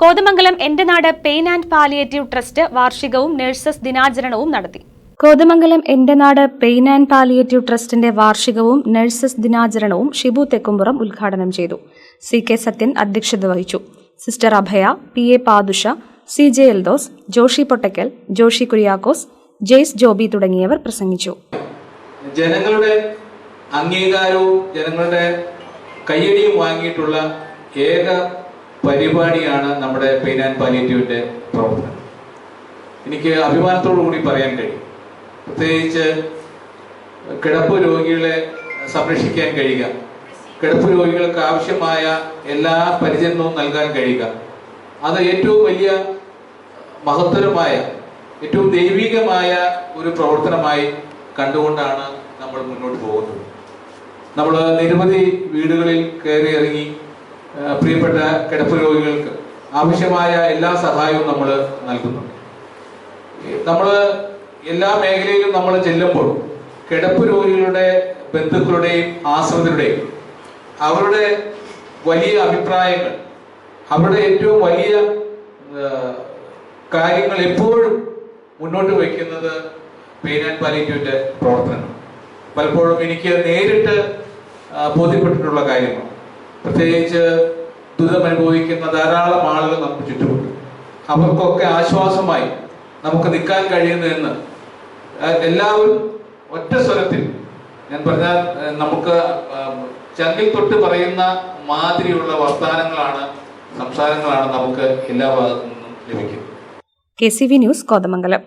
കോതമംഗലം എന്റെ നാട് pain and palliative trust വാർഷികവും നഴ്സസ് ദിനാചരണവും നടത്തി. കോതമംഗലം എന്റെ നാട് പെയിൻ ആൻഡ് പാലിയേറ്റീവ് ട്രസ്റ്റിന്റെ വാർഷികവും നഴ്സസ് ദിനാചരണവും ഷിബു തെക്കുംപുറം ഉദ്ഘാടനം ചെയ്തു. സി കെ സത്യൻ അധ്യക്ഷത വഹിച്ചു. Sister Abhaya P A Padusha C J Eldhose Joshy Pottakkal Joshy Kuriakose Jaise Joby തുടങ്ങിയവർ പ്രസംഗിച്ചു. ജനങ്ങളുടെ അംഗീകാരവും ജനങ്ങളുടെ കയ്യടിയും വാങ്ങിയിട്ടുള്ള ഏക പരിപാടിയാണ് നമ്മുടെ പെയിൻ ആൻഡ് പാലിയേറ്റീവിന്റെ പ്രവർത്തനം. എനിക്ക് അഭിമാനത്തോടു കൂടി പറയാൻ കഴിയും. പ്രത്യേകിച്ച് കിടപ്പ് രോഗികളെ സംരക്ഷിക്കാൻ കഴിയുക. കിടപ്പ് രോഗികൾക്ക് ആവശ്യമായ എല്ലാ പരിചരണവും നൽകാൻ കഴിയുക. അത് ഏറ്റവും വലിയ മഹത്തരമായ ഏറ്റവും ദൈവികമായ ഒരു പ്രവർത്തനമായി കണ്ടുകൊണ്ടാണ് നമ്മൾ മുന്നോട്ട് പോകുന്നത്. നമ്മൾ നിരവധി വീടുകളിൽ കയറി ഇറങ്ങി പ്രിയപ്പെട്ട കിടപ്പ് രോഗികൾക്ക് ആവശ്യമായ എല്ലാ സഹായവും നമ്മൾ നൽകുന്നുണ്ട് നമ്മൾ എല്ലാ മേഖലയിലും നമ്മൾ ചെല്ലുമ്പോൾ കിടപ്പ് രോഗികളുടെ ബന്ധുക്കളുടെയും ആശ്രിതരുടെയും അവരുടെ വലിയ അഭിപ്രായങ്ങൾ അവരുടെ ഏറ്റവും വലിയ കാര്യങ്ങൾ എപ്പോഴും മുന്നോട്ട് വയ്ക്കുന്നത് പെയിൻ ആൻഡ് പാലിറ്റീവിന്റെ പ്രവർത്തനമാണ് പലപ്പോഴും എനിക്ക് നേരിട്ട് ബോധ്യപ്പെട്ടിട്ടുള്ള കാര്യമാണ് പ്രത്യേകിച്ച് ദുരിതം അനുഭവിക്കുന്ന ധാരാളം ആളുകൾ നമുക്ക് ചുറ്റുമുണ്ട്. അവർക്കൊക്കെ ആശ്വാസമായി നമുക്ക് നിൽക്കാൻ കഴിയുന്നതെന്ന് എല്ലാവരും ഒറ്റ സ്വരത്തിൽ ഞാൻ പറഞ്ഞാൽ നമുക്ക് ചങ്കിൽ തൊട്ട് പറയുന്ന മാതിരിയുള്ള വർത്തമാനങ്ങളാണ് സംസാരങ്ങളാണ് നമുക്ക് എല്ലാ ഭാഗത്തു നിന്നും ലഭിക്കുന്നത്. K C V news Kothamangalam.